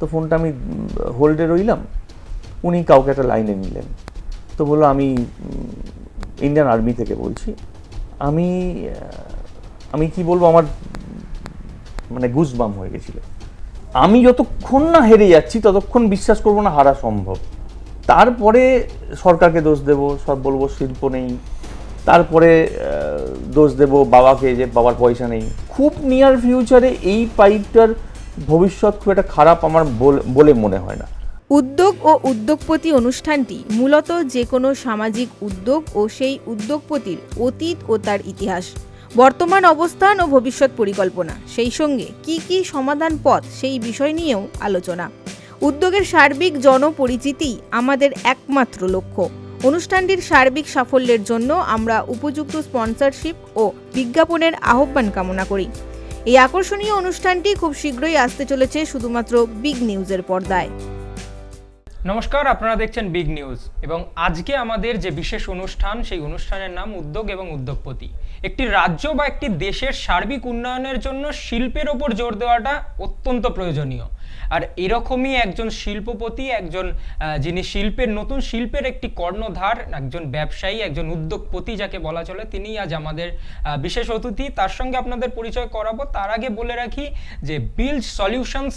তো ফোনটা আমি হোল্ডে রইলাম। উনি কাউকে একটা লাইনে নিলেন। তো বলল, আমি ইন্ডিয়ান আর্মি থেকে বলছি। আমি আমি কি বলব, আমার মানে গুজবাম হয়ে গেছিল। আমি যতক্ষণ না হেরে যাচ্ছি, ততক্ষণ বিশ্বাস করব না হারা সম্ভব। তারপরে সরকারকে দোষ দেব, সব বলব শিল্প নেই। তারপরে দোষ দেব বাবাকে যে বাবার পয়সা নেই। খুব নিয়ার ফিউচারে এই পাইপটার ভবিষ্যৎ খুব একটা খারাপ আমার বলে মনে হয় না। উদ্যোগ ও উদ্যোগপতি অনুষ্ঠানটি মূলত যে কোনো সামাজিক উদ্যোগ ও সেই উদ্যোগপতির অতীত ও তার ইতিহাস, বর্তমান অবস্থান ও ভবিষ্যৎ পরিকল্পনা, সেই সঙ্গে কি কি সমাধান পথ সেই বিষয় নিয়েও আলোচনা। উদ্যোগের সার্বিক জনপরিচিতি আমাদের একমাত্র লক্ষ্য। অনুষ্ঠানটির সার্বিক সাফল্যের জন্য আমরা উপযুক্ত স্পন্সরশিপ ও বিজ্ঞাপনের আহ্বান কামনা করি। এই আকর্ষণীয় অনুষ্ঠানটি খুব শীঘ্রই আসতে চলেছে শুধুমাত্র বিগ নিউজের পর্দায়। নমস্কার, আপনারা দেখছেন বিগ নিউজ। এবং আজকে আমাদের যে বিশেষ অনুষ্ঠান, সেই অনুষ্ঠানের নাম উদ্যোগ এবং উদ্যোগপতি। একটি রাজ্য বা একটি দেশের সার্বিক উন্নয়নের জন্য শিল্পের ওপর জোর দেওয়াটা অত্যন্ত প্রয়োজনীয়। আর এরকমই একজন শিল্পপতি, একজন যিনি শিল্পের, নতুন শিল্পের একটি কর্ণধার, একজন ব্যবসায়ী, একজন উদ্যোগপতি যাকে বলা চলে তিনি আজ আমাদের বিশেষ অতিথি। তার সঙ্গে আপনাদের পরিচয় করাবো। তার আগে বলে রাখি যে বিল্ড সলিউশনস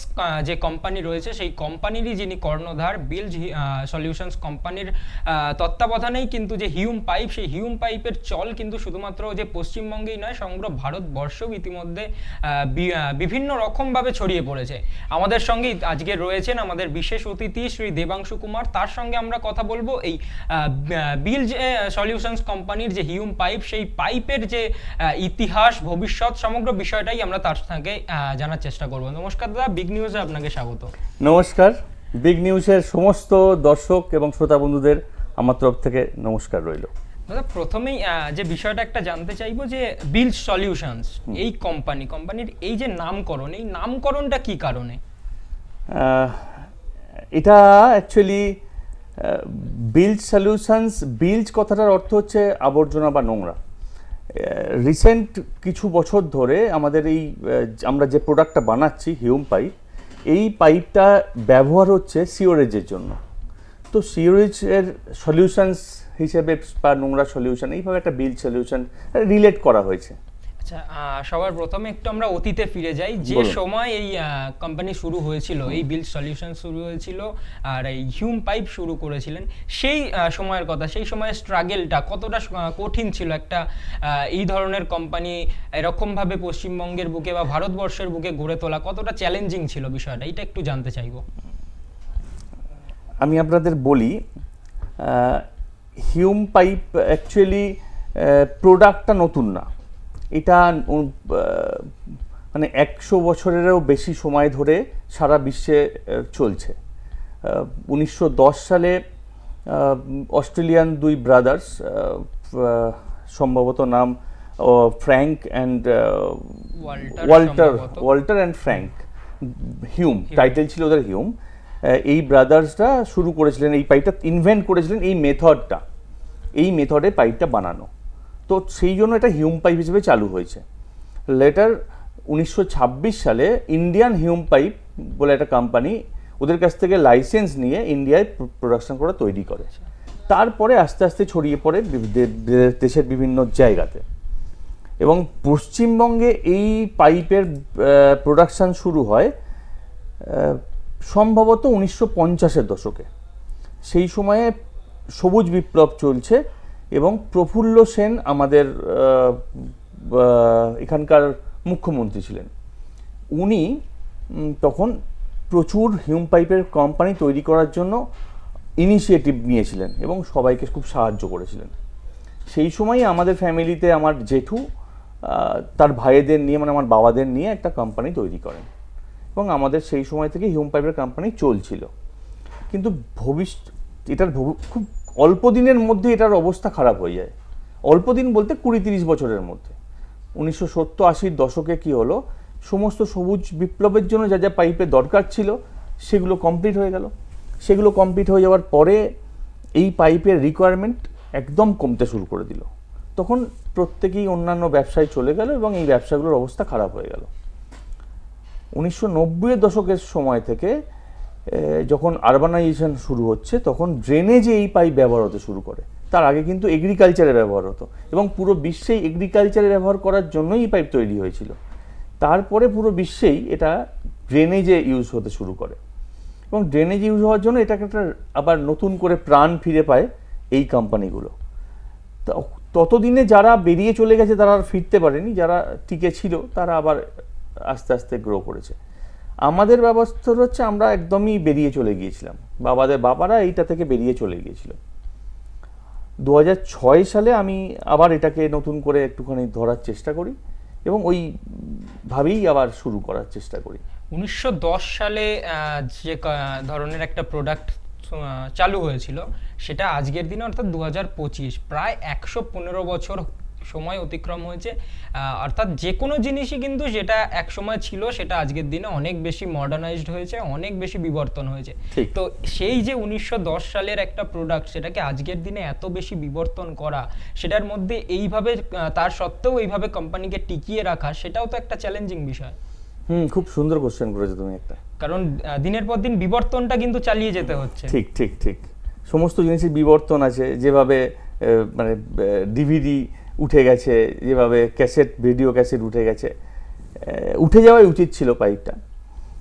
যে কোম্পানি রয়েছে, সেই কোম্পানিরই যিনি কর্ণধার বিল্ড সলিউশনস কোম্পানির তত্ত্বাবধানেই কিন্তু যে হিউম পাইপ সেই হিউম পাইপের চল কিন্তু শুধুমাত্র যে পশ্চিমবঙ্গেই নয়, সমগ্র ভারতবর্ষও ইতিমধ্যে বিভিন্ন রকমভাবে ছড়িয়ে পড়েছে। আমাদের সঙ্গে আজকে রয়েছেন আমাদের বিশেষ অতিথি শ্রী দেবাংশু কুমার। তার সঙ্গে আমরা কথা বলব এই বিল যে সলিউশনস কোম্পানির যে হিউম পাইপ সেই পাইপের যে ইতিহাস ভবিষ্যৎ সমগ্র বিষয়টাই আমরা তার সঙ্গে জানার চেষ্টা করব। নমস্কার দাদা বিগ নিউজে আপনাকে স্বাগত। নমস্কার। বিগ নিউজের সমস্ত দর্শক এবং শ্রোতা বন্ধুদের আমার তরফ থেকে নমস্কার রইল। দাদা প্রথমেই আহ, যে বিষয়টা একটা জানতে চাইব যে বিল সলিউশনস এই কোম্পানি কোম্পানির এই যে নামকরণ এই নামকরণটা কি কারণে? এটা অ্যাকচুয়ালি বিল্ড সলিউশনস বিল্ড কথাটার অর্থ হচ্ছে আবর্জনা বা নোংরা। রিসেন্ট কিছু বছর ধরে আমাদের এই আমরা যে প্রোডাক্টটা বানাচ্ছি হিউম পাইপ এই পাইপটা ব্যবহার হচ্ছে সিওরেজের জন্য। তো সিওরেজের সলিউশনস হিসেবে বা নোংরা সলিউশন এইভাবে একটা বিল্ড সলিউশন রিলেট করা হয়েছে। আচ্ছা সবার প্রথমে একটু আমরা অতীতে ফিরে যাই। যে সময় এই কোম্পানি শুরু হয়েছিল এই বিল্ড সলিউশন শুরু হয়েছিল আর এই হিউম পাইপ শুরু করেছিলেন সেই সময়ের কথা সেই সময়ের স্ট্রাগেলটা কতটা কঠিন ছিল একটা এই ধরনের কোম্পানি এরকমভাবে পশ্চিমবঙ্গের বুকে বা ভারতবর্ষের বুকে গড়ে তোলা কতটা চ্যালেঞ্জিং ছিল বিষয়টা? এটা একটু জানতে চাইব। আমি আপনাদের বলি হিউম পাইপ অ্যাকচুয়ালি প্রোডাক্টটা নতুন না। এটা মানে একশো বছরেরও বেশি সময় ধরে সারা বিশ্বে চলছে। উনিশশো দশ সালে অস্ট্রেলিয়ান দুই ব্রাদার্স সম্ভবত নাম Frank and Walter Walter and Frank. Hume title ছিল ওদের হিউম। এই ব্রাদার্সরা শুরু করেছিলেন এই পাইপটা ইনভেন্ট করেছিলেন এই মেথডটা। এই মেথডে পাইপটা বানানো। তো সেই জন্য এটা হিউম পাইপ হিসেবে চালু হয়েছে। লেটার উনিশশো ছাব্বিশ সালে ইন্ডিয়ান হিউম পাইপ বলে একটা কোম্পানি ওদের কাছ থেকে লাইসেন্স নিয়ে ইন্ডিয়ায় প্রোডাকশন করা তৈরি করে। তারপরে আস্তে আস্তে ছড়িয়ে পড়ে দেশের বিভিন্ন জায়গাতে। এবং পশ্চিমবঙ্গে এই পাইপের প্রোডাকশান শুরু হয় সম্ভবত উনিশশো পঞ্চাশের দশকে। সেই সময়ে সবুজ বিপ্লব চলছে এবং প্রফুল্ল সেন আমাদের এখানকার মুখ্যমন্ত্রী ছিলেন। উনি তখন প্রচুর হিউম পাইপের কোম্পানি তৈরি করার জন্য ইনিশিয়েটিভ নিয়েছিলেন এবং সবাইকে খুব সাহায্য করেছিলেন। সেই সময় আমাদের ফ্যামিলিতে আমার জেঠু তার ভাইদের নিয়ে মানে আমার বাবাদের নিয়ে একটা কোম্পানি তৈরি করেন এবং আমাদের সেই সময় থেকে হিউম পাইপের কোম্পানি চলছিল। কিন্তু ভবিষ্যৎ, এটার খুব অল্প দিনের মধ্যে এটার অবস্থা খারাপ হয়ে যায়। অল্প দিন বলতে কুড়ি তিরিশ বছরের মধ্যে। উনিশশো সত্তর আশির দশকে কি হলো? সমস্ত সবুজ বিপ্লবের জন্য যা যা পাইপের দরকার ছিল, সেগুলো কমপ্লিট হয়ে গেল। সেগুলো কমপ্লিট হয়ে যাওয়ার পরে এই পাইপের রিকোয়ারমেন্ট একদম কমতে শুরু করে দিল। তখন প্রত্যেকেই অন্যান্য ব্যবসায় চলে গেল এবং এই ব্যবসাগুলোর অবস্থা খারাপ হয়ে গেল। উনিশশো নব্বইয়ের দশকের সময় থেকে যখন আরবানাইজেশন শুরু হচ্ছে, তখন ড্রেনেজে এই পাইপ ব্যবহার হতে শুরু করে। তার আগে কিন্তু এগ্রিকালচারে ব্যবহার হতো এবং পুরো বিশ্বেই এগ্রিকালচারে ব্যবহার করার জন্যই এই পাইপ তৈরি হয়েছিল। তারপরে পুরো বিশ্বেই এটা ড্রেনেজে ইউজ হতে শুরু করে। এবং ড্রেনেজ ইউজ হওয়ার জন্য এটাকে একটা আবার নতুন করে প্রাণ ফিরে পায় এই কোম্পানিগুলো ততদিনে যারা বেরিয়ে চলে গেছে, তারা আর ফিরতে পারেনি। যারা টিকে ছিল, তারা আবার আস্তে আস্তে গ্রো করেছে। আমাদের ব্যবস্থা হচ্ছে আমরা একদমই বেরিয়ে চলে গিয়েছিলাম। বাবাদের বাবারা এইটা থেকে বেরিয়ে চলে গিয়েছিল। দু সালে আমি আবার এটাকে নতুন করে একটুখানি ধরার চেষ্টা করি এবং ওই ভাবেই আবার শুরু করার চেষ্টা করি। উনিশশো দশ সালে যে ধরনের একটা প্রোডাক্ট চালু হয়েছিল, সেটা আজকের দিনে অর্থাৎ দু হাজার পঁচিশ, প্রায় একশো পনেরো বছর সময় অতিক্রম হয়েছে। অর্থাৎ যে কোনো জিনিসই কিন্তু যেটা এক সময় ছিল সেটা আজকের দিনে অনেক বেশি মডার্নাইজড হয়েছে অনেক বেশি বিবর্তন হয়েছে। তো সেই যে উনিশশো দশ সালের একটা প্রোডাক্ট সেটাকে আজকের দিনে এত বেশি বিবর্তন করা সেটার মধ্যে এইভাবে তার সত্ত্বেও এইভাবে কোম্পানিকে টিকিয়ে রাখা সেটাও তো একটা চ্যালেঞ্জিং বিষয়। হুম খুব সুন্দর কোশ্চেন করেছ তুমি একটা। কারণ দিনের পর দিন বিবর্তনটা কিন্তু চালিয়ে যেতে হচ্ছে। ঠিক ঠিক ঠিক। সমস্ত জিনিসের বিবর্তন আছে যেভাবে মানে ডিভিডি উঠে গেছে, যেভাবে ক্যাসেট, ভিডিও ক্যাসেট উঠে গেছে। উঠে যাওয়াই উচিত ছিল পাইপটা।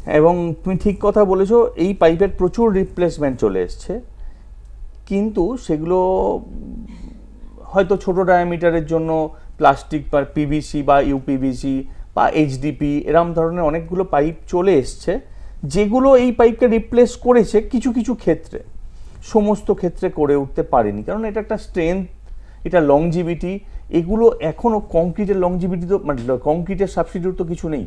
এবং তুমি ঠিক কথা বলেছ, এই পাইপের প্রচুর রিপ্লেসমেন্ট চলে এসছে। কিন্তু সেগুলো হয়তো ছোট ডায়ামিটারের জন্য প্লাস্টিক বা পিভিসি বা ইউপিভিসি বা এইচডিপি এরম ধরনের অনেকগুলো পাইপ চলে এসছে, যেগুলো এই পাইপকে রিপ্লেস করেছে কিছু কিছু ক্ষেত্রে। সমস্ত ক্ষেত্রে করে উঠতে পারেনি। কারণ এটা একটা স্ট্রেংথ এটা লংজিভিটি এগুলো এখনও কংক্রিটের লংজিভিটি তো মানে কংক্রিটের সাবস্টিটিউট তো কিছু নেই।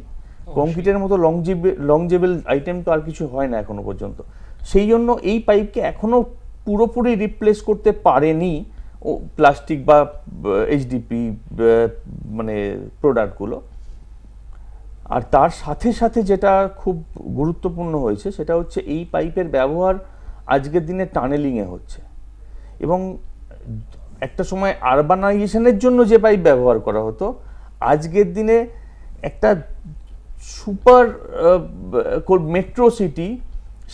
কংক্রিটের মতো লংজিবে লংজেবল আইটেম তো আর কিছু হয় না এখনও পর্যন্ত। সেই জন্য এই পাইপকে এখনও পুরোপুরি রিপ্লেস করতে পারেনি ও প্লাস্টিক বা এইচডিপি মানে প্রোডাক্টগুলো আর তার সাথে সাথে যেটা খুব গুরুত্বপূর্ণ হয়েছে সেটা হচ্ছে এই পাইপের ব্যবহার আজকের দিনে টানেলিংয়ে হচ্ছে। এবং একটা সময় আরবানাইজেশনের জন্য যে পাইপ ব্যবহার করা হতো আজকের দিনে একটা সুপার মেট্রো সিটি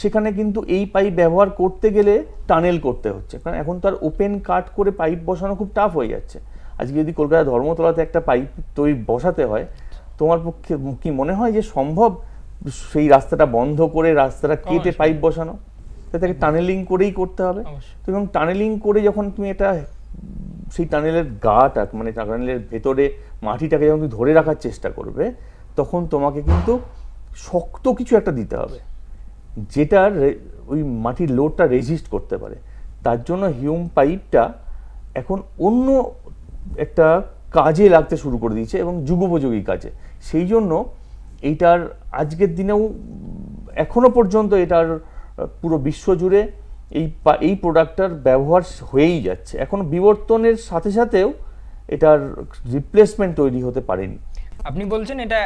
সেখানে কিন্তু এই পাইপ ব্যবহার করতে গেলে টানেল করতে হচ্ছে। কারণ এখন তো আর ওপেন কাট করে পাইপ বসানো খুব টাফ হয়ে যাচ্ছে। আজকে যদি কলকাতা ধর্মতলাতে একটা পাইপ তৈরি বসাতে হয় তোমার পক্ষে কি মনে হয় যে সম্ভব সেই রাস্তাটা বন্ধ করে রাস্তাটা কেটে পাইপ বসানো? তাকে টানেলিং করেই করতে হবে। তো এবং টানেলিং করে যখন তুমি এটা সেই টানেলের গাটা মানে টানেলের ভেতরে মাটিটাকে যখন তুমি ধরে রাখার চেষ্টা করবে, তখন তোমাকে কিন্তু শক্ত কিছু একটা দিতে হবে, যেটা ওই মাটির লোডটা রেজিস্ট করতে পারে। তার জন্য হিউম পাইপটা এখন অন্য একটা কাজে লাগতে শুরু করে দিয়েছে এবং যুগোপযোগী কাজে। সেই জন্য এইটার আজকের দিনেও, এখনও পর্যন্ত এটার পুরো বিশ্ব জুড়ে এই এই প্রোডাক্টটার ব্যবহার হয়েই যাচ্ছে। এখন বিবর্তনের সাথে সাথেও এটার রিপ্লেসমেন্ট তৈরি হতে পারেনি। আপনি বলছেন এটা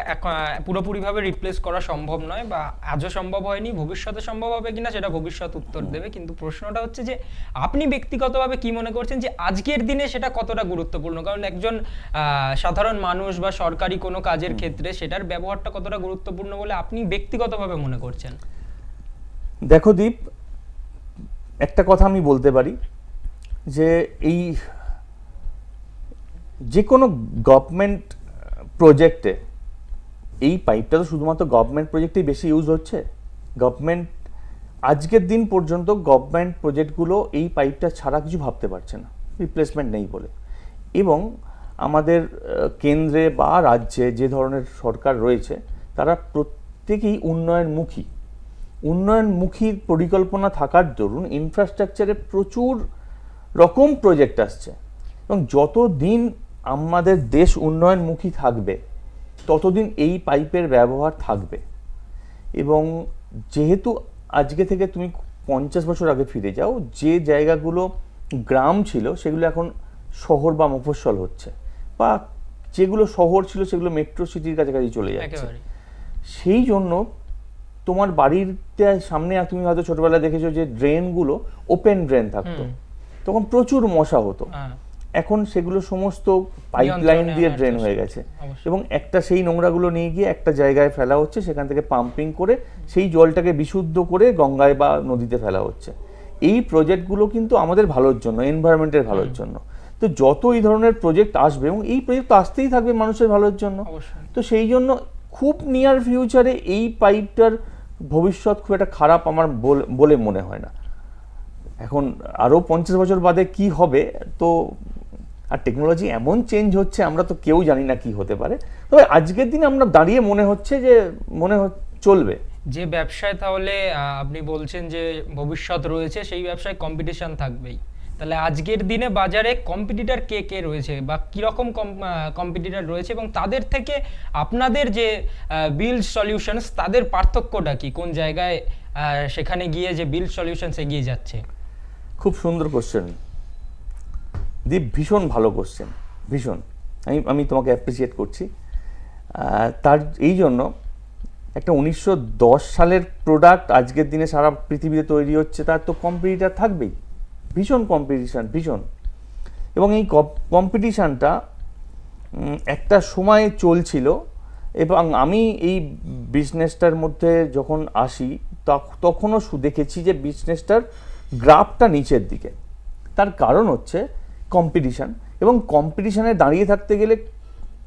পুরোপুরিভাবে রিপ্লেস করা সম্ভব নয় বা আজও সম্ভব হয়নি ভবিষ্যতে সম্ভব হবে কিনা সেটা ভবিষ্যৎ উত্তর দেবে কিন্তু প্রশ্নটা হচ্ছে যে আপনি ব্যক্তিগতভাবে কি মনে করছেন যে আজকের দিনে সেটা কতটা গুরুত্বপূর্ণ? কারণ একজন সাধারণ মানুষ বা সরকারি কোনো কাজের ক্ষেত্রে সেটার ব্যবহারটা কতটা গুরুত্বপূর্ণ বলে আপনি ব্যক্তিগতভাবে মনে করছেন? দেখো দীপ একটা কথা আমি বলতে পারি যে এই যে কোনো গভর্নমেন্ট প্রজেক্টে এই পাইপটা তো শুধুমাত্র গভর্নমেন্ট প্রজেক্টেই বেশি ইউজ হচ্ছে। গভর্নমেন্ট আজকের দিন পর্যন্ত গভর্নমেন্ট প্রজেক্টগুলো এই পাইপটা ছাড়া কিছু ভাবতে পারছে না। রিপ্লেসমেন্ট নেই বলে। এবং আমাদের কেন্দ্রে বা রাজ্যে যে ধরনের সরকার রয়েছে, তারা প্রত্যেকেই উন্নয়নমুখী। উন্নয়নমুখী পরিকল্পনা থাকার দরুন ইনফ্রাস্ট্রাকচারে প্রচুর রকম প্রজেক্ট আসছে। এবং যত দিন আমাদের দেশ উন্নয়নমুখী থাকবে ততদিন এই পাইপের ব্যবহার থাকবে। এবং যেহেতু আজকে থেকে তুমি পঞ্চাশ বছর আগে ফিরে যাও যে জায়গাগুলো গ্রাম ছিল সেগুলো এখন শহর বা মফস্বল হচ্ছে বা যেগুলো শহর ছিল সেগুলো মেট্রো সিটির কাছাকাছি চলে যাচ্ছে। সেই জন্য তোমার বাড়িতে সামনে তুমি হয়তো ছোটবেলায় দেখেছ যে ড্রেনগুলো ওপেন ড্রেন থাকতো। তখন প্রচুর মশা হতো। হ্যাঁ। এখন সেগুলো সমস্ত পাইপলাইন নিয়ন্ত্রণে দিয়ে ড্রেন হয়ে গেছে। এবং একটা সেই নোংরাগুলো নিয়ে গিয়ে একটা জায়গায় ফেলা হচ্ছে সেখান থেকে পাম্পিং করে সেই জলটাকে বিশুদ্ধ করে গঙ্গায় বা নদীতে ফেলা হচ্ছে। এই প্রজেক্টগুলো কিন্তু আমাদের ভালোর জন্য এনভায়রনমেন্টের ভালোর জন্য। তো যত এই ধরনের প্রজেক্ট আসবে এবং এই প্রজেক্ট আসতেই থাকবে মানুষের ভালোর জন্য। তো সেই জন্য খুব নিয়ার ফিউচারে এই পাইপটার ভবিষ্যৎ খুব একটা খারাপ আমার বল- মনে হয় না। এখন আরও পঞ্চাশ বছর বাদে কি হবে, তো আর টেকনোলজি এমন চেঞ্জ হচ্ছে, আমরা তো কেউ জানি না কি হতে পারে। তবে আজকের দিনে আমরা দাঁড়িয়ে মনে হচ্ছে যে, মনে চলবে। যে ব্যবসায় তাহলে আপনি বলছেন যে ভবিষ্যৎ রয়েছে, সেই ব্যবসায় কম্পিটিশন থাকবেই। তাহলে আজকের দিনে বাজারে কম্পিটিটার কে কে রয়েছে বা কীরকম কম্পিটিটার রয়েছে এবং তাদের থেকে আপনাদের যে বিল সলিউশনস তাদের পার্থক্যটা কি? কোন জায়গায় সেখানে গিয়ে যে বিল সলিউশনস এগিয়ে যাচ্ছে? খুব সুন্দর কোশ্চেন দীপ, ভীষণ ভালো কোশ্চেন ভীষণ। আমি আমি তোমাকে অ্যাপ্রিসিয়েট করছি। তার, এই জন্য একটা উনিশশো দশ সালের প্রোডাক্ট আজকের দিনে সারা পৃথিবীতে তৈরি হচ্ছে, তার তো কম্পিটিটার থাকবেই। ভীষণ কম্পিটিশান ভীষণ। এবং এই কম্পিটিশানটা একটা সময় চলছিল এবং আমি এই বিজনেসটার মধ্যে যখন আসি তখনও দেখেছি যে বিজনেসটার গ্রাফটা নিচের দিকে। তার কারণ হচ্ছে কম্পিটিশান এবং কম্পিটিশানে দাঁড়িয়ে থাকতে গেলে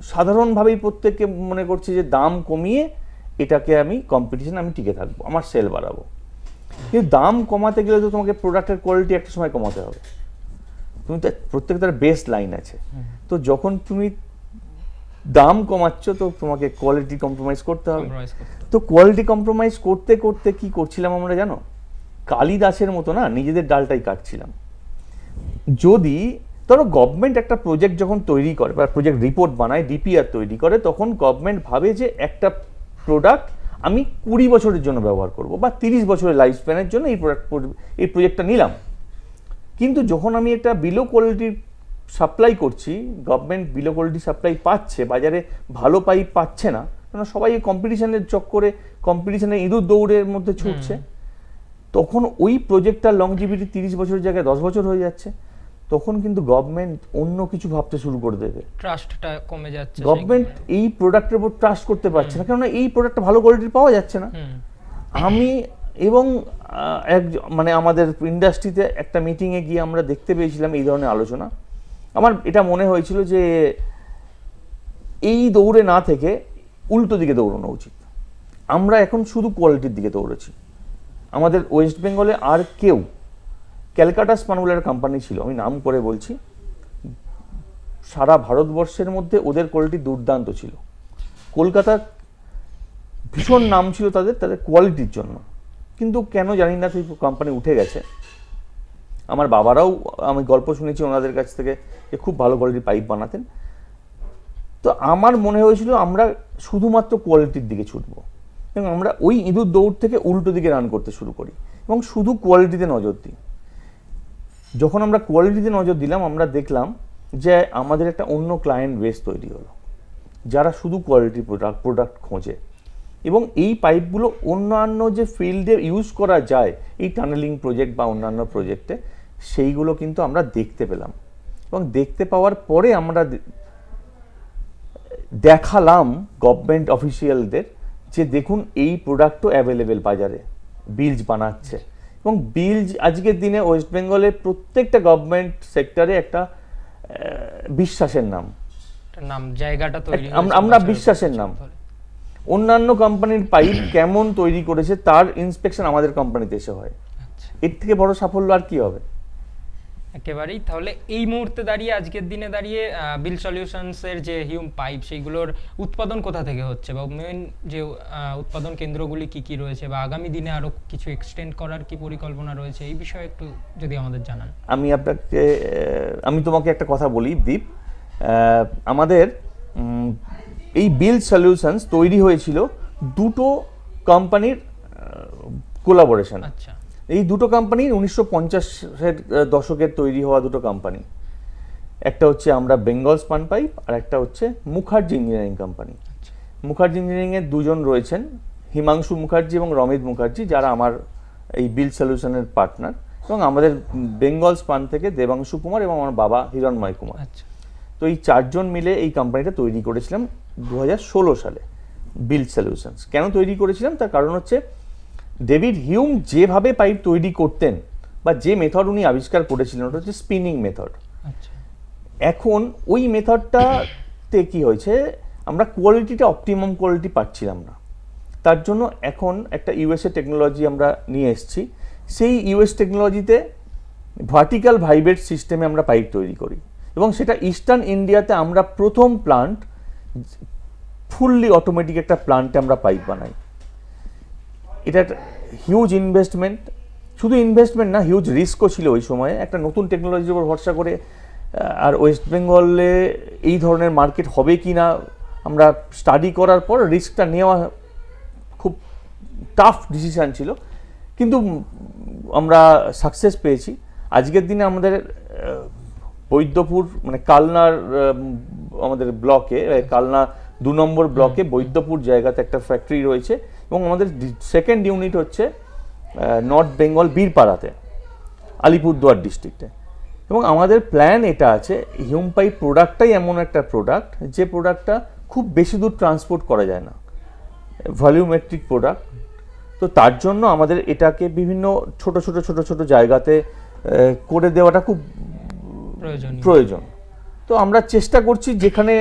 সাধারণভাবেই প্রত্যেককে মনে করছি যে দাম কমিয়ে এটাকে আমি কম্পিটিশান আমি টিকে থাকব, আমার সেল বাড়াবো। কিন্তু দাম কমাতে গেলে তো তোমাকে প্রোডাক্টের কোয়ালিটি একটা সময় কমাতে হবে। তুমি তো প্রত্যেক তার বেস্ট লাইন আছে। তো যখন তুমি দাম কমাচ্ছ তো তোমাকে কোয়ালিটি কম্প্রোমাইজ করতে হবে। তো কোয়ালিটি কম্প্রোমাইজ করতে করতে কি করছিলাম আমরা জানো? কালিদাসের মতো না নিজেদের ডালটাই কাটছিলাম। যদি ধরো গভর্নমেন্ট একটা প্রজেক্ট যখন তৈরি করে বা প্রজেক্ট রিপোর্ট বানায় ডিপিআর তৈরি করে তখন গভর্নমেন্ট ভাবে যে একটা প্রোডাক্ট আমি কুড়ি বছরের জন্য ব্যবহার করব বা তিরিশ বছরের লাইফ স্প্যানের জন্য এই প্রোডাক্ট এই প্রজেক্টটা নিলাম। কিন্তু যখন আমি একটা বিলো কোয়ালিটির সাপ্লাই করছি গভর্নমেন্ট বিলো কোয়ালিটি সাপ্লাই পাচ্ছে বাজারে ভালো পাইপ পাচ্ছে না কেন সবাই কম্পিটিশনের চক্করে কম্পিটিশনের ইঁদুর দৌড়ের মধ্যে ছুটছে তখন ওই প্রজেক্টটার লংজিভিটি তিরিশ বছরের জায়গায় দশ বছর হয়ে যাচ্ছে। তখন কিন্তু গভর্নমেন্ট অন্য কিছু ভাবতে শুরু করে দেবে। ট্রাস্টটা কমে যাচ্ছে গভর্নমেন্ট এই প্রোডাক্টের উপর ট্রাস্ট করতে পারছে না। কেননা এই প্রোডাক্টটা ভালো কোয়ালিটির পাওয়া যাচ্ছে না। আমি এবং এক মানে আমাদের ইন্ডাস্ট্রিতে একটা মিটিংয়ে গিয়ে আমরা দেখতে পেয়েছিলাম এই ধরনের আলোচনা। আমার এটা মনে হয়েছিল যে এই দৌড়ে না থেকে উল্টো দিকে দৌড়ানো উচিত। আমরা এখন শুধু কোয়ালিটির দিকে দৌড়েছি। আমাদের ওয়েস্ট বেঙ্গলে আর কেউ ক্যালকাটা স্পানুলার কোম্পানি ছিল, আমি নাম করে বলছি, সারা ভারতবর্ষের মধ্যে ওদের কোয়ালিটি দুর্দান্ত ছিল। কলকাতা ভীষণ নাম ছিল তাদের তাদের কোয়ালিটির জন্য। কিন্তু কেন জানি না সেই কোম্পানি উঠে গেছে। আমার বাবারাও, আমি গল্প শুনেছি ওনাদের কাছ থেকে যে খুব ভালো কোয়ালিটির পাইপ বানাতেন। তো আমার মনে হয়েছিল আমরা শুধুমাত্র কোয়ালিটির দিকে ছুটব। এবং আমরা ওই ইঁদুর দৌড় থেকে উল্টো দিকে রান করতে শুরু করি। এবং শুধু কোয়ালিটিতে নজর দিই। যখন আমরা কোয়ালিটিতে নজর দিলাম, আমরা দেখলাম যে আমাদের একটা অন্য ক্লায়েন্ট বেস তৈরি হলো, যারা শুধু কোয়ালিটি প্রোডাক্ট প্রোডাক্ট খোঁজে। এবং এই পাইপগুলো অন্যান্য যে ফিল্ডে ইউজ করা যায়, এই টানেলিং প্রজেক্ট বা অন্যান্য প্রজেক্টে সেইগুলো কিন্তু আমরা দেখতে পেলাম। এবং দেখতে পাওয়ার পরে আমরা দেখালাম গভর্নমেন্ট অফিসিয়ালদের যে দেখুন, এই প্রোডাক্টও অ্যাভেলেবেল বাজারে বিলজ বানাচ্ছে। এবং বিল আজকের দিনে ওয়েস্ট বেঙ্গলের প্রত্যেকটা গভর্নমেন্ট সেক্টরে একটা বিশ্বাসের নাম। নাম জায়গাটা তৈরি আমরা- বিশ্বাসের নাম। অন্যান্য কোম্পানির পাইপ কেমন তৈরি করেছে তার ইন্সপেকশন আমাদের কোম্পানিতে এসে হয়। আচ্ছা। এর থেকে বড় সাফল্য আর কি হবে? একেবারেই। তাহলে এই মুহূর্তে দাঁড়িয়ে আজকের দিনে দাঁড়িয়ে বিল সলিউশনস এর যে হিউম পাইপ সেইগুলোর উৎপাদন কোথা থেকে হচ্ছে? বা মেন যে উৎপাদন কেন্দ্রগুলি কি কি রয়েছে? বা আগামী দিনে আরও কিছু এক্সটেন্ড করার কি পরিকল্পনা রয়েছে? এই বিষয়ে একটু যদি আমাদের জানান। আমি আপনাকে আমি তোমাকে একটা কথা বলি দীপ। আমাদের এই বিল সলিউশনস তৈরি হয়েছিল দুটো কোম্পানির কোলাবোরেশন আচ্ছা। এই দুটো কোম্পানি উনিশশো পঞ্চাশের দশকের তৈরি হওয়া দুটো কোম্পানি একটা হচ্ছে আমরা বেঙ্গল স্পান পাইপ আর একটা হচ্ছে মুখার্জি ইঞ্জিনিয়ারিং কোম্পানি আচ্ছা। মুখার্জি ইঞ্জিনিয়ারিংয়ের দুজন রয়েছেন হিমাংশু মুখার্জি এবং রমিত মুখার্জি যারা আমার এই বিল সলিউশনের পার্টনার এবং আমাদের বেঙ্গল স্পান থেকে দেবাংশু কুমার এবং আমার বাবা হিরণময় কুমার। আচ্ছা। তো এই চারজন মিলে এই কোম্পানিটা তৈরি করেছিলাম দু ষোলো সালে বিল সলিউশনস কেন তৈরি করেছিলাম? তার কারণ হচ্ছে ডেভিড হিউম যেভাবে পাইপ তৈরি করতেন বা যে মেথড উনি আবিষ্কার করেছিলেন ওটা হচ্ছে স্পিনিং মেথড আচ্ছা। এখন ওই মেথডটাতে কি হয়েছে আমরা কোয়ালিটিটা অপটিমাম কোয়ালিটি পাচ্ছিলাম না। তার জন্য এখন একটা ইউএসএ টেকনোলজি আমরা নিয়ে এসেছি। সেই ইউএস টেকনোলজিতে ভার্টিক্যাল ভাইব্রেট সিস্টেমে আমরা পাইপ তৈরি করি এবং সেটা ইস্টার্ন ইন্ডিয়াতে আমরা প্রথম প্লান্ট ফুললি অটোমেটিক একটা প্লান্টে আমরা পাইপ বানাই। এটা একটা হিউজ ইনভেস্টমেন্ট শুধু ইনভেস্টমেন্ট না হিউজ রিস্কও ছিল ওই সময়ে। একটা নতুন টেকনোলজির উপর ভরসা করে আর ওয়েস্ট বেঙ্গলে এই ধরনের মার্কেট হবে কি না আমরা স্টাডি করার পর রিস্কটা নেওয়া খুব টাফ ডিসিশান ছিল। কিন্তু আমরা সাকসেস পেয়েছি। আজকের দিনে আমাদের বৈদ্যপুর মানে কালনার আমাদের ব্লকে কালনা দু নম্বর ব্লকে বৈদ্যপুর জায়গাতে একটা ফ্যাক্টরি রয়েছে। এবং আমাদের সেকেন্ড ইউনিট হচ্ছে নর্থ বেঙ্গল বীরপাড়াতে আলিপুরদুয়ার ডিস্ট্রিক্টে এবং আমাদের প্ল্যান এটা আছে হিউমপাই প্রোডাক্টটাই এমন একটা প্রোডাক্ট যে প্রোডাক্টটা খুব বেশি দূর ট্রান্সপোর্ট করা যায় না। ভলিউমেট্রিক প্রোডাক্ট তো তার জন্য আমাদের এটাকে বিভিন্ন ছোট ছোট ছোট ছোট জায়গাতে করে দেওয়াটা খুব প্রয়োজন। তো আমরা চেষ্টা করছি যেখানে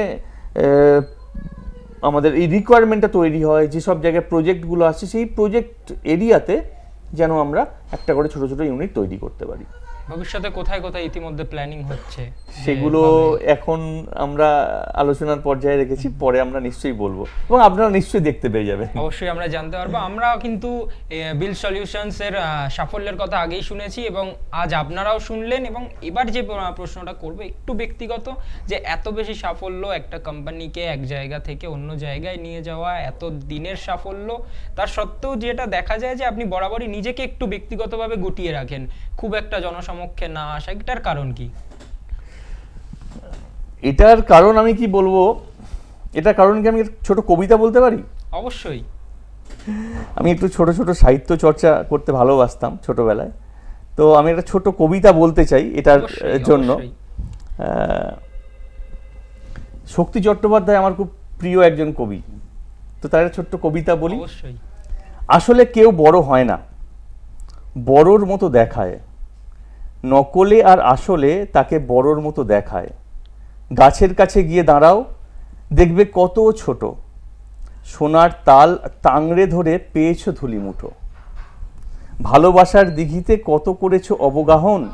আমাদের এই রিকোয়ারমেন্টটা তৈরি হয় যেসব জায়গায় প্রজেক্টগুলো আছে, সেই প্রজেক্ট এরিয়াতে যেন আমরা একটা করে ছোট ছোট ইউনিট তৈরি করতে পারি। ভবিষ্যতে কোথায় কোথায় ইতিমধ্যে প্ল্যানিং হচ্ছে? সেগুলো এখন আমরা আলোচনার পর্যায়ে রেখেছি পরে আমরা নিশ্চয়ই বলব। এবং আপনারা নিশ্চয়ই দেখতে পেয়ে যাবেন। অবশ্যই আমরা জানতে পারব। আমরা কিন্তু বিল সলিউশনস এর সাফল্যের কথা আগেই শুনেছি এবং আজ আপনারাও শুনলেন এবং এবার যে প্রশ্নটা করব একটু ব্যক্তিগত যে এত বেশি সাফল্য একটা কোম্পানিকে এক জায়গা থেকে অন্য জায়গায় নিয়ে যাওয়া এত দিনের সাফল্য তার সত্ত্বেও যেটা দেখা যায় যে আপনি বরাবরই নিজেকে একটু ব্যক্তিগতভাবে গুটিয়ে রাখেন। খুব একটা জনসমক্ষে না আসা এটার কারণ কি? এটার কারণ আমি কি বলব? এটার কারণ কি আমি ছোট কবিতা বলতে পারি? অবশ্যই। আমি একটু ছোট ছোট সাহিত্য চর্চা করতে ভালোবাসতাম ছোটবেলায়। তো আমি একটা ছোট কবিতা বলতে চাই এটার জন্য। শক্তি চট্টোপাধ্যায় আমার খুব প্রিয় একজন কবি। তো তার একটা ছোট্ট কবিতা বলি। আসলে কেউ বড় হয় না। বড়র মতো দেখায়। নকলে আর আসলে তাকে বড়র মতো দেখায়। গাছের কাছে গিয়ে দাঁড়াও, দেখবে কত ছোট। সোনার তাল তাংড়ে ধরে পেয়েছ ধুলি মুঠো ভালোবাসার দিঘিতে কত করেছ অবগাহন,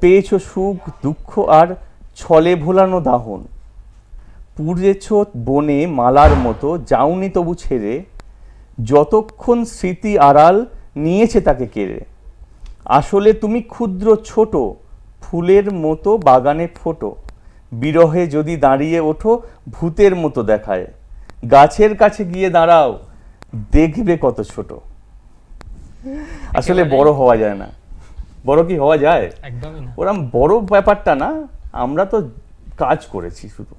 পেয়েছ সুখ, দুঃখ আর ছলে ভোলানো দাহন। পুড়েছ বনে মালার মতো, যাওনি তবু ছেড়ে, যতক্ষণ স্মৃতি আড়াল নিয়েছে তাকে কেড়ে। আসলে তুমি ক্ষুদ্র ছোট ফুলের মতো বাগানে ফোটো। বিরহে যদি দাঁড়িয়ে ওঠো ভূতের মতো দেখায়। গাছের কাছে গিয়ে দাঁড়াও দেখবে কত ছোট। আসলে বড় হওয়া যায় না। বড় কি হওয়া যায়? ওরম বড় ব্যাপারটা না আমরা তো কাজ করেছি শুধু।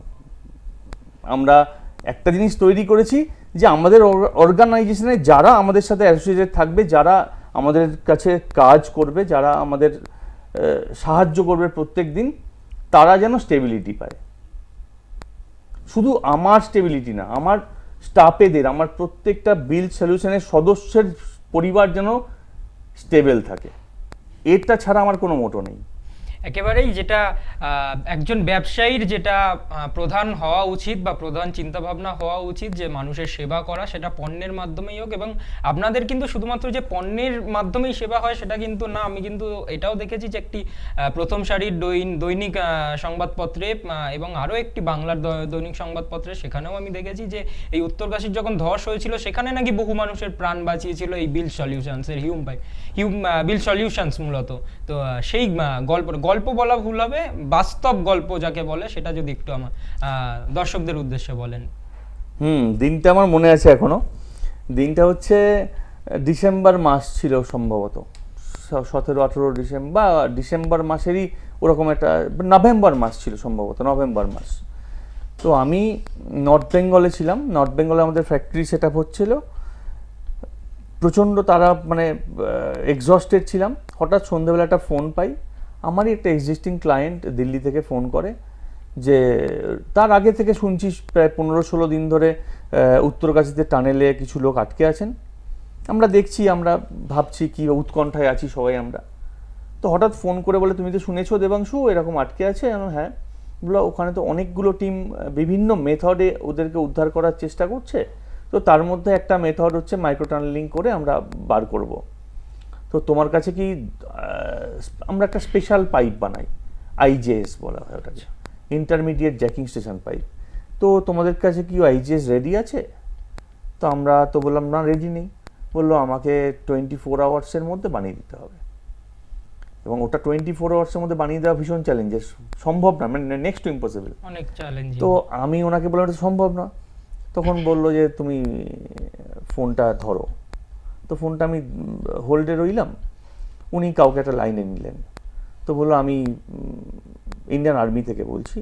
আমরা একটা জিনিস তৈরি করেছি যে আমাদের অর্গানাইজেশনে যারা আমাদের সাথে অ্যাসোসিয়েটেড থাকবে যারা আমাদের কাছে কাজ করবে, যারা আমাদের সাহায্য করবে প্রত্যেক দিন, তারা যেন স্টেবিলিটি পায়। শুধু আমার স্টেবিলিটি না, আমার স্টাফেদের আমার প্রত্যেকটা বিল সলিউশনের সদস্যের পরিবার যেন স্টেবল থাকে। এটা ছাড়া আমার কোনো মোটো নেই। একেবারেই যেটা একজন ব্যবসায়ীর যেটা প্রধান হওয়া উচিত বা প্রধান চিন্তাভাবনা হওয়া উচিত যে মানুষের সেবা করা সেটা পণ্যের মাধ্যমেই হোক এবং আপনাদের কিন্তু শুধুমাত্র যে পণ্যের মাধ্যমেই সেবা হয় সেটা কিন্তু না আমি কিন্তু এটাও দেখেছি যে একটি প্রথম সারির দৈন দৈনিক সংবাদপত্রে এবং আরও একটি বাংলার দৈনিক সংবাদপত্রে সেখানেও আমি দেখেছি যে এই উত্তরকাশীর যখন ধস হয়েছিল সেখানে নাকি বহু মানুষের প্রাণ বাঁচিয়েছিল এই বিল সলিউশনসের Hume by Hume bill solutions মূলত। তো সেই আহ, গল্প গল্প বলা ভুল হবে, বাস্তব গল্প যাকে বলে সেটা যদি একটু আমার দর্শকদের উদ্দেশ্যে বলেন। হুম, দিনটা আমার মনে আছে এখনও। দিনটা হচ্ছে ডিসেম্বর মাস ছিল সম্ভবত। সতেরো, আঠেরো ডিসেম্বর ডিসেম্বর মাসেরই ওরকম একটা, নভেম্বর মাস ছিল সম্ভবত, নভেম্বর মাস। তো আমি নর্থ বেঙ্গলে ছিলাম, নর্থ বেঙ্গলে আমাদের ফ্যাক্টরি সেট আপ হচ্ছিল। প্রচণ্ড তারা মানে এক্সস্টেড ছিলাম। হঠাৎ সন্ধ্যেবেলা একটা ফোন পাই আমারই একটা এক্সিস্টিং ক্লায়েন্ট দিল্লি থেকে ফোন করে যে, তার আগে থেকে শুনছি প্রায় পনেরো ষোলো দিন ধরে উত্তরকাশিতে টানেলে কিছু লোক আটকে আছেন। আমরা দেখছি, আমরা ভাবছি কি উৎকণ্ঠায় আছি সবাই আমরা। তো হঠাৎ ফোন করে বলে, তুমি তো শুনেছো দেবাংশু, এরকম আটকে আছে? আমি হ্যাঁ। বলল, ওখানে তো অনেকগুলো টিম বিভিন্ন মেথডে ওদেরকে উদ্ধার করার চেষ্টা করছে। তো তার মধ্যে একটা মেথড হচ্ছে মাইক্রো টানেলিং করে আমরা বার করব। তো তোমার কাছে কি আমরা একটা স্পেশাল পাইপ বানাই আইজেএস বলা হয় ওটাকে ইন্টারমিডিয়েট জ্যাকিং স্টেশন পাইপ তো তোমাদের কাছে কি আইজেএস রেডি আছে? তো আমরা তো বললাম না রেডি নেই। বলল আমাকে টোয়েন্টি ফোর আওয়ার্সের মধ্যে বানিয়ে দিতে হবে। এবং ওটা টোয়েন্টি ফোর আওয়ার্সের মধ্যে বানিয়ে দেওয়া ভীষণ চ্যালেঞ্জের সম্ভব না মানে নেক্সট টু ইম্পসিবল অনেক চ্যালেঞ্জ তো আমি ওনাকে বললাম এটা সম্ভব না। তখন বলল যে তুমি ফোনটা ধরো। তো ফোনটা আমি হোল্ডে রইলাম, উনি কাউকে একটা লাইনে নিলেন। তো বলল, আমি ইন্ডিয়ান আর্মি থেকে বলছি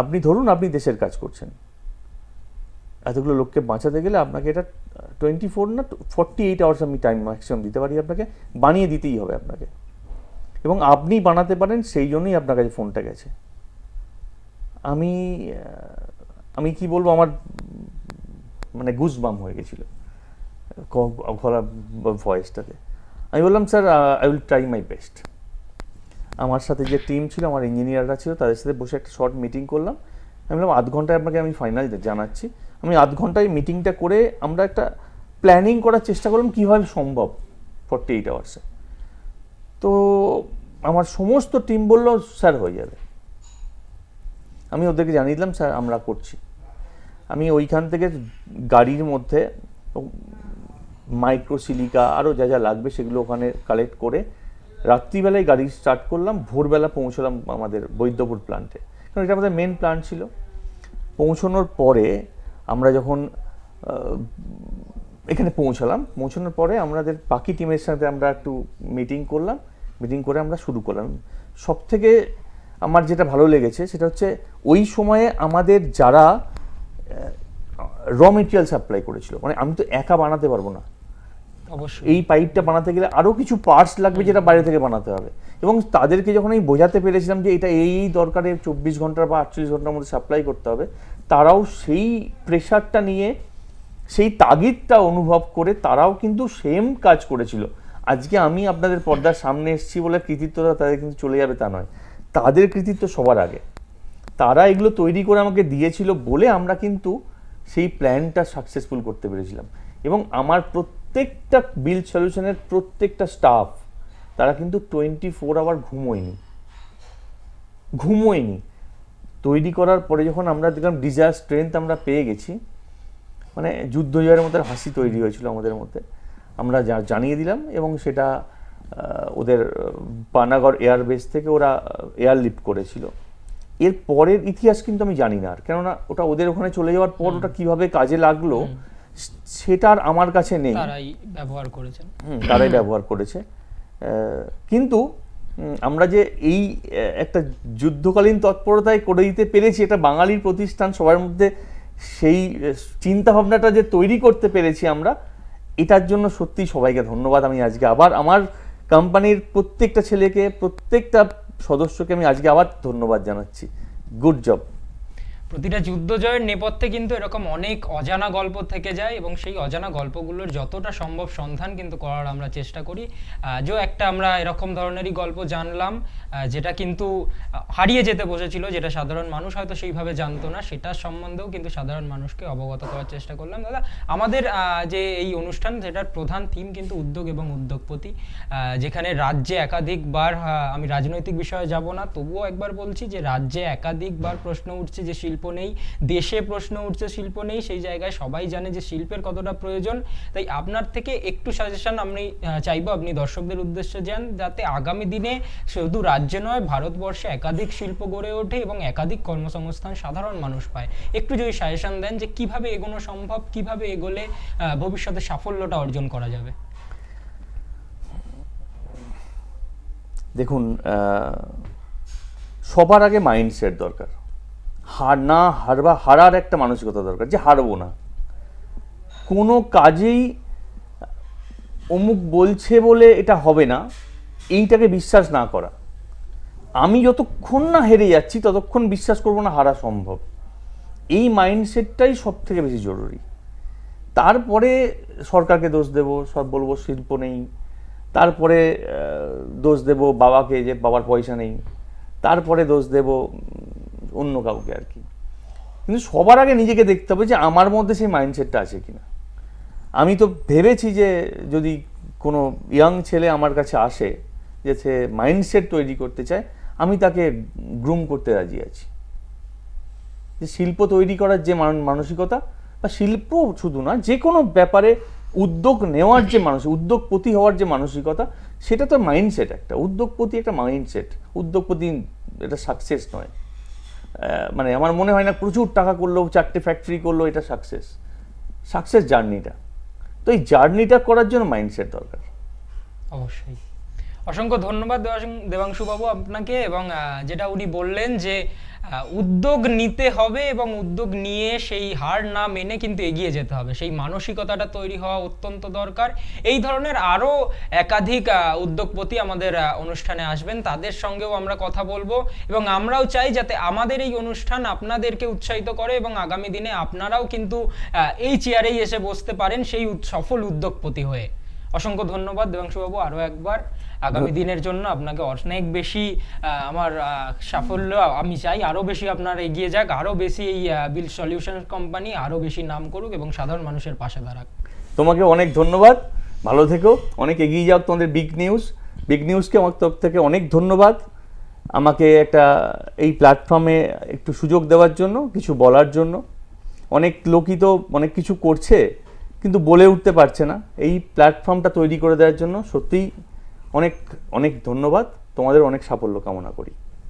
আপনি ধরুন আপনি দেশের কাজ করছেন। এতগুলো লোককে বাঁচাতে গেলে আপনাকে এটা টোয়েন্টি ফোর না ফর্টি এইট আওয়ার্স আমি টাইম ম্যাক্সিমাম দিতে পারি আপনাকে, বানিয়ে দিতেই হবে আপনাকে। এবং আপনি বানাতে পারেন, সেই জন্যই আপনার কাছে ফোনটা গেছে। আমি আমি কি বলব, আমার মানে গুজবাম হয়ে গেছিল। ভয়েসটাতে আমি বললাম sir I will try my best আমার সাথে যে টিম ছিল, আমার ইঞ্জিনিয়াররা ছিল, তাদের সাথে বসে একটা শর্ট মিটিং করলাম। আমি বললাম, আধ ঘন্টায় আপনাকে আমি ফাইনাল জানাচ্ছি। আমি আধ ঘন্টায় মিটিংটা করে আমরা একটা প্ল্যানিং করার চেষ্টা করলাম, কীভাবে সম্ভব? ফর্টি এইট আওয়ার্সে তো আমার সমস্ত টিম বলল স্যার হয়ে যাবে। আমি ওদেরকে জানিয়ে দিলাম স্যার আমরা করছি। আমি ওইখান থেকে গাড়ির মধ্যে মাইক্রো সিলিকা আরও যা যা লাগবে সেগুলো ওখানে কালেক্ট করে রাত্রিবেলায় গাড়ি স্টার্ট করলাম, ভোরবেলা পৌঁছলাম আমাদের বৈদ্যপুর প্লান্টে কারণ এটা আমাদের মেন প্লান্ট ছিল। পৌঁছানোর পরে আমরা যখন এখানে পৌঁছালাম, পৌঁছানোর পরে আমাদের বাকি টিমের সাথে আমরা একটু মিটিং করলাম। মিটিং করে আমরা শুরু করলাম। সব থেকে আমার যেটা ভালো লেগেছে সেটা হচ্ছে ওই সময়ে আমাদের যারা র মেটেরিয়াল সাপ্লাই করেছিল। মানে আমি তো একা বানাতে পারব না। অবশ্যই। এই পাইপটা বানাতে গেলে আরও কিছু পার্টস লাগবে যেটা বাইরে থেকে বানাতে হবে। এবং তাদেরকে যখন আমি বোঝাতে পেরেছিলাম যে এটা এই এই দরকারে চব্বিশ ঘণ্টা বা আটচল্লিশ ঘণ্টার মধ্যে সাপ্লাই করতে হবে তারাও সেই প্রেশারটা নিয়ে সেই তাগিদটা অনুভব করে তারাও কিন্তু সেম কাজ করেছিল। আজকে আমি আপনাদের পর্দার সামনে এসেছি বলে কৃতিত্বটা তাদের কিন্তু চলে যাবে তা নয়। তাদের কৃতিত্ব সবার আগে। তারা এগুলো তৈরি করে আমাকে দিয়েছিল বলে আমরা কিন্তু সেই প্ল্যানটা সাকসেসফুল করতে পেরেছিলাম। এবং আমার প্রত্যেকটা বিল সলিউশনের প্রত্যেকটা স্টাফ তারা কিন্তু টোয়েন্টি ফোর আওয়ার ঘুমোয়নি। ঘুমোয়নি। তৈরি করার পরে যখন আমরা দেখলাম ডিজায়ার স্ট্রেংথ আমরা পেয়ে গেছি মানে যুদ্ধ জয়ের মধ্যে হাসি তৈরি হয়েছিল আমাদের মধ্যে। আমরা জানিয়ে দিলাম এবং সেটা ওদের পানাগড় এয়ারবেস থেকে ওরা এয়ার লিফট করেছিল। এর পরের ইতিহাস কিন্তু আমি জানি না আর। কেননা ওটা ওদের ওখানে চলে যাওয়ার পর ওটা কীভাবে কাজে লাগল সেটা আর আমার কাছে নেই। তারাই ব্যবহার করেছেন। হুম, তারাই ব্যবহার করেছে। কিন্তু আমরা যে এই একটা যুদ্ধকালীন তৎপরতায় করে দিতে পেরেছি এটা বাঙালির প্রতিষ্ঠান সবার মধ্যে সেই চিন্তা ভাবনাটা যে তৈরি করতে পেরেছি আমরা এটার জন্য সত্যি সবাইকে ধন্যবাদ। আমি আজকে আবার আমার কোম্পানির প্রত্যেকটা ছেলেকে প্রত্যেকটা সদস্যকে আমি আজকে আবার ধন্যবাদ জানাচ্ছি। Good job. প্রতিটা যুদ্ধ জয়ের নেপথ্যে কিন্তু এরকম অনেক অজানা গল্প থেকে যায় এবং সেই অজানা গল্পগুলোর যতটা সম্ভব সন্ধান কিন্তু করার আমরা চেষ্টা করি। আজও একটা আমরা এরকম ধরনেরই গল্প জানলাম যেটা কিন্তু হারিয়ে যেতে বসেছিল, যেটা সাধারণ মানুষ হয়তো সেইভাবে জানতো না, সেটার সম্বন্ধেও কিন্তু সাধারণ মানুষকে অবগত করার চেষ্টা করলাম। দাদা, আমাদের যে এই অনুষ্ঠান, সেটার প্রধান থিম কিন্তু উদ্যোগ এবং উদ্যোগপতি যেখানে রাজ্যে একাধিকবার আমি রাজনৈতিক বিষয়ে যাব না, তবুও একবার বলছি যে রাজ্যে একাধিকবার প্রশ্ন উঠছে যে শিল্প নেই, দেশে প্রশ্ন উঠছে শিল্প নেই, সেই জায়গায় সবাই জানে যে শিল্পের কতটা প্রয়োজন। তাই আপনার থেকে একটু সাজেশন আমি চাইব আপনি দর্শকদের উদ্দেশ্যে যান, যাতে আগামী দিনে শুধু রাজ্যে নয়, ভারতবর্ষে একাধিক শিল্প গড়ে ওঠে এবং একাধিক কর্মসংস্থান সাধারণ মানুষ পায়। একটু যদি সাজেশন দেন যে কীভাবে এগোনো সম্ভব, কীভাবে এগোলে ভবিষ্যতে সাফল্যটা অর্জন করা যাবে। দেখুন সবার আগে মাইন্ডসেট দরকার। হার না হারবা, হারার একটা মানসিকতা দরকার, যে হারবো না। কোনো কাজেই অমুক বলছে বলে এটা হবে না, এইটাকে বিশ্বাস না করা। আমি যতক্ষণ না হেরে যাচ্ছি, ততক্ষণ বিশ্বাস করব না হারা সম্ভব। এই মাইন্ডসেটটাই সব থেকে বেশি জরুরি। তারপরে সরকারকে দোষ দেব, সব বলব শিল্প নেই। তারপরে দোষ দেব বাবাকে যে বাবার পয়সা নেই। তারপরে দোষ দেব অন্য কাউকে আর কি। কিন্তু সবার আগে নিজেকে দেখতে হবে যে আমার মধ্যে সেই মাইন্ডসেটটা আছে কিনা। আমি তো ভেবেছি যে যদি কোনো ইয়াং ছেলে আমার কাছে আসে যে সে মাইন্ডসেট তৈরি করতে চায়, আমি তাকে গ্রুম করতে রাজি আছি। যে শিল্প তৈরি করার যে মান- মানসিকতা বা শিল্প শুধু না, যে কোনো ব্যাপারে উদ্যোগ নেওয়ার যে মানসিক উদ্যোগপতি হওয়ার যে মানসিকতা, সেটা তো মাইন্ডসেট একটা। উদ্যোগপতি একটা মাইন্ডসেট উদ্যোগপতি এটা সাকসেস নয়। মানে আমার মনে হয় না প্রচুর টাকা করল, চারটে ফ্যাক্টরি করল, এটা সাকসেস সাকসেস জার্নিটা তো এই জার্নিটা করার জন্য মাইন্ডসেট দরকার। অবশ্যই। অসংখ্য ধন্যবাদ দেবাংশু- দেবাংশুবাবু আপনাকে এবং যেটা উনি বললেন যে উদ্যোগ নিতে হবে এবং উদ্যোগ নিয়ে সেই হার না মেনে কিন্তু এগিয়ে যেতে হবে। সেই মানসিকতাটা তৈরি হওয়া অত্যন্ত দরকার। এই ধরনের আরও একাধিক উদ্যোগপতি আমাদের অনুষ্ঠানে আসবেন। তাদের সঙ্গেও আমরা কথা বলব এবং আমরাও চাই যাতে আমাদের এই অনুষ্ঠান আপনাদেরকে উৎসাহিত করে এবং আগামী দিনে আপনারাও কিন্তু এই চেয়ারেই এসে বসতে পারেন সেই সফল উদ্যোগপতি হয়ে। অসংখ্য ধন্যবাদ দেবাংশুবাবু। আরও একবার আগামী দিনের জন্য আপনাকে অনেক বেশি আমার সাফল্য, আমি চাই আরও বেশি আপনার এগিয়ে যাক আরও বেশি এই বিল সলিউশন কোম্পানি আরও বেশি নাম করুক এবং সাধারণ মানুষের পাশে দাঁড়াক। তোমাকে অনেক ধন্যবাদ। ভালো থেকো। অনেক এগিয়ে যাও তোমাদের বিগ নিউজ বিগ নিউজকে আমার তরফ থেকে অনেক ধন্যবাদ। আমাকে একটা, এই প্ল্যাটফর্মে একটু সুযোগ দেওয়ার জন্য, কিছু বলার জন্য। অনেক লোকই তো অনেক কিছু করছে, কিন্তু বলে উঠতে পারছে না। এই প্ল্যাটফর্মটা তৈরি করে দেওয়ার জন্য সত্যিই অনেক অনেক ধন্যবাদ। তোমাদের অনেক সাফল্য কামনা করি।